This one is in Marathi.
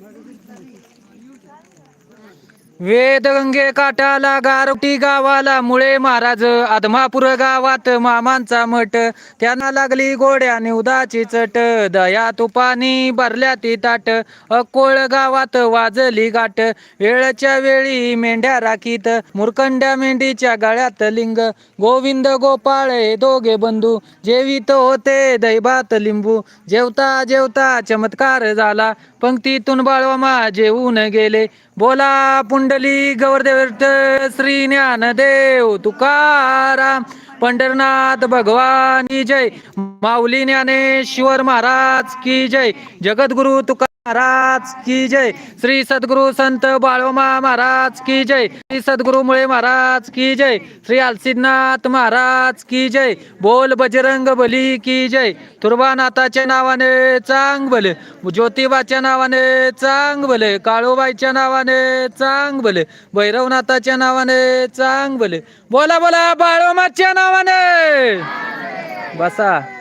Böyle bir वेदगंगे काठाला गारवटी गावाला मुळे महाराज आदमापूर गावात मामांचा मठ. त्यांना लागली गोड्याने उदाची चट दया तुपानी भरल्या ती ताट. अकोळ गावात वाजली गाठ वेळच्या वेळी मेंढ्या राखीत. मुरकंड्या मेंढीच्या गळ्यात लिंग गोविंद गोपाळ हे दोघे बंधू. जेवित होते दैबात लिंबू जेवता जेवता चमत्कार झाला. पंक्तीतून बाळवामा जेवून गेले. बोला पुंडली गौरदेव श्री ज्ञानदेव तुकाराम पंढरनाथ भगवानी जय माऊली ज्ञानेश्वर महाराज की जय जगद्गुरु तुका महाराज की जय. श्री सद्गुरु संत बाळोमा महाराज की जय. श्री सद्गुरु मुळे महाराज की जय. श्री अलसिद्धनाथ महाराज की जय. बोल बजरंग बली की जय. तुर्बानाथाच्या नावाने चांग भले ज्योतिबाच्या नावाने चांग भले काळूबाईच्या नावाने चांग भले भैरवनाथाच्या नावाने चांग भले बोला बोला बाळोमाच्या नावाने. बसा.